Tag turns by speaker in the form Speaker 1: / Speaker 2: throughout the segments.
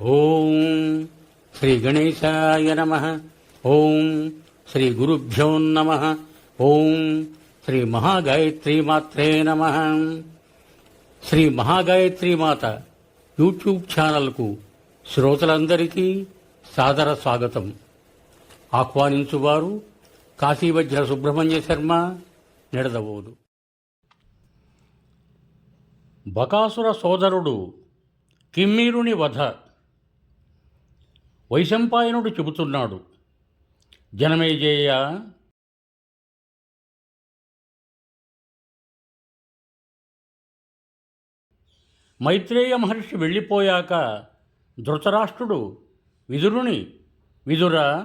Speaker 1: ఓం శ్రీ గణేశాయ నమ. ఓం శ్రీ గురుభ్యో నమ. ఓం శ్రీ మహాగాయత్రి మాత్రే నమ. శ్రీ మహాగాయత్రి మాత యూట్యూబ్ ఛానల్కు శ్రోతలందరికీ సాదర స్వాగతం. ఆహ్వానించువారు కాశీవజ్ర సుబ్రహ్మణ్య శర్మ నిడదవోదు. బకాసుర సోదరుడు కిమ్మీరుని వధ వైశంపాయనుడు చెబుతున్నాడు జనమేజేయ మైత్రేయ మహర్షి వెళ్ళిపోయాక ధృతరాష్ట్రుడు విదురుని విదుర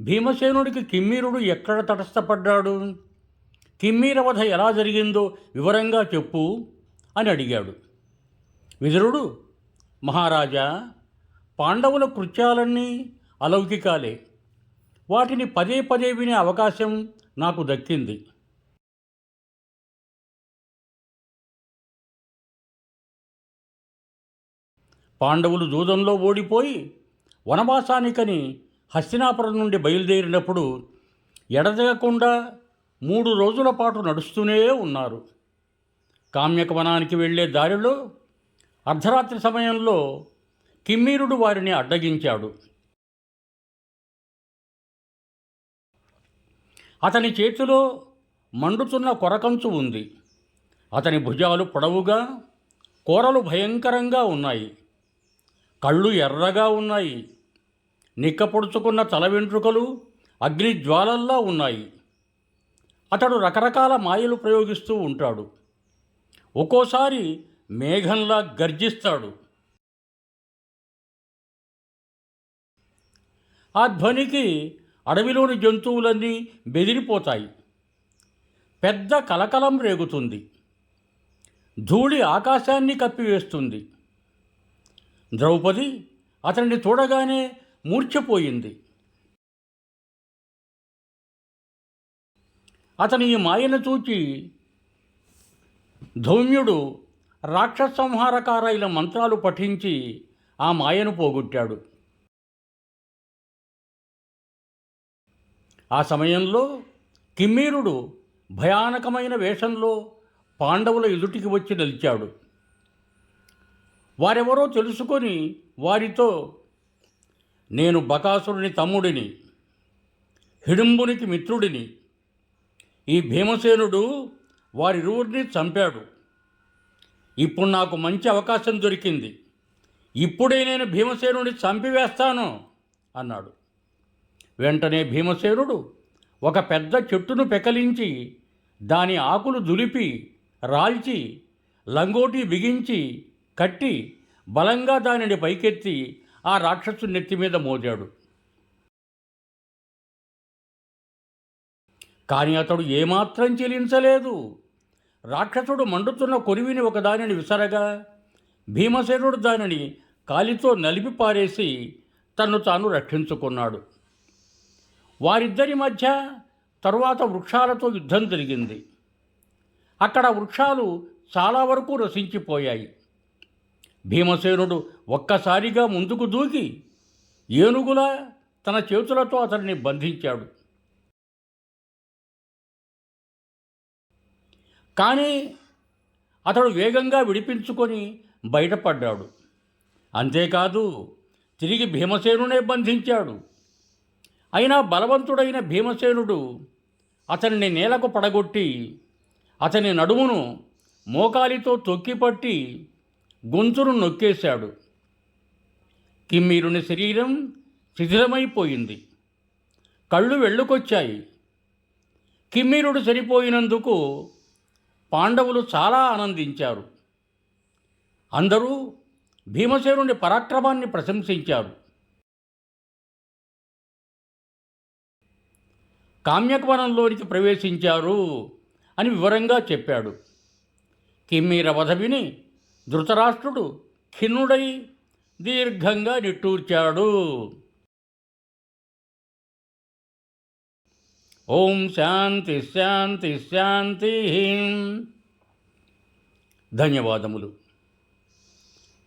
Speaker 1: భీమసేనుడికి కిమ్మీరుడు ఎక్కడ తటస్థపడ్డాడు? కిమ్మీరవధ ఎలా జరిగిందో వివరంగా చెప్పు అని అడిగాడు. విదురుడు మహారాజా పాండవుల కృత్యాలన్నీ అలౌకికాలే. వాటిని పదే పదే వినే అవకాశం నాకు దక్కింది. పాండవులు జూదంలో ఓడిపోయి వనవాసానికని హస్తినాపురం నుండి బయలుదేరినప్పుడు ఎడతెగకుండా మూడు రోజుల పాటు నడుస్తూనే ఉన్నారు. కామ్యక వనానికి వెళ్ళే దారిలో అర్ధరాత్రి సమయంలో కిమ్మీరుడు వారిని అడ్డగించాడు. అతని చేతిలో మండుతున్న కొరకంచు ఉంది. అతని భుజాలు పొడవుగా కూరలు భయంకరంగా ఉన్నాయి. కళ్ళు ఎర్రగా ఉన్నాయి. నిక్కపొడుచుకున్న తల వెంట్రుకలు అగ్ని జ్వాలల్లా ఉన్నాయి. అతడు రకరకాల మాయలు ప్రయోగిస్తూ ఉంటాడు. ఒక్కోసారి మేఘంలా గర్జిస్తాడు. ఆ ధ్వనికి అడవిలోని జంతువులన్నీ బెదిరిపోతాయి. పెద్ద కలకలం రేగుతుంది. ధూళి ఆకాశాన్ని కప్పివేస్తుంది. ద్రౌపది అతన్ని చూడగానే మూర్ఛపోయింది. అతని ఈ మాయను చూచి ధౌమ్యుడు రాక్షస సంహారకారైన మంత్రాలు పఠించి ఆ మాయను పోగొట్టాడు. ఆ సమయంలో కిమ్మీరుడు భయానకమైన వేషంలో పాండవుల ఎదుటికి వచ్చి నిలిచాడు. వారెవరో తెలుసుకొని వారితో నేను బకాసురుని తమ్ముడిని హిడింబునికి మిత్రుడిని. ఈ భీమసేనుడు వారిరువురిని చంపాడు. ఇప్పుడు నాకు మంచి అవకాశం దొరికింది. ఇప్పుడే నేను భీమసేనుడిని చంపివేస్తాను అన్నాడు. వెంటనే భీమసేనుడు ఒక పెద్ద చెట్టును పెకలించి దాని ఆకులు దులిపి రాల్చి లంగోటి బిగించి కట్టి బలంగా దానిని పైకెత్తి ఆ రాక్షసు నెత్తి మీద మోదాడు. కానీ అతడు ఏమాత్రం చెలించలేదు. రాక్షసుడు మండుతున్న కొరివిని ఒకదానిని విసరగా భీమసేనుడు దానిని కాలితో నలిపి పారేసి తన్ను తాను రక్షించుకున్నాడు. వారిద్దరి మధ్య తరువాత వృక్షాలతో యుద్ధం జరిగింది. అక్కడ వృక్షాలు చాలా వరకు రసించిపోయాయి భీమసేనుడు ఒక్కసారిగా ముందుకు దూకి ఏనుగులా తన చేతులతో అతన్ని బంధించాడు. కానీ అతడు వేగంగా విడిపించుకొని బయటపడ్డాడు. అంతేకాదు తిరిగి భీమసేనునే బంధించాడు. అయినా బలవంతుడైన భీమసేనుడు అతన్ని నేలకు పడగొట్టి అతని నడుమును మోకాలితో తొక్కిపట్టి గొంతును నొక్కేశాడు. కిమ్మీరుని శరీరం శిథిలమైపోయింది. కళ్ళు వెళ్ళుకొచ్చాయి కిమ్మీరుడు చనిపోయినందుకు పాండవులు చాలా ఆనందించారు. అందరూ భీమసేనుని పరాక్రమాన్ని ప్రశంసించారు. కామ్యకవనంలోనికి ప్రవేశించారు అని వివరంగా చెప్పాడు. కిమ్మీర వధ విని ధృతరాష్ట్రుడు ఖిన్నుడై దీర్ఘంగా నిట్టూర్చాడు. ఓం శాంతి శాంతి శాంతి. ధన్యవాదములు.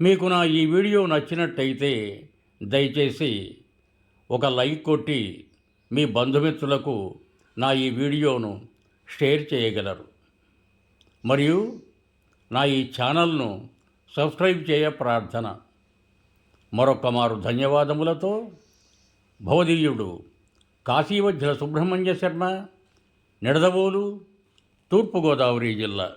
Speaker 1: మీకు నా ఈ వీడియో నచ్చినట్టయితే దయచేసి ఒక లైక్ కొట్టి మీ బంధుమిత్రులకు నా ఈ వీడియోను షేర్ చేయగలరు. మరియు నా ఈ ఛానల్ను సబ్స్క్రైబ్ చేయ ప్రార్థన. మరొక మారు ధన్యవాదములతో భవదీయుడు కాశీవజ్ర సుబ్రహ్మణ్య శర్మ నిడదవోలు తూర్పుగోదావరి జిల్లా.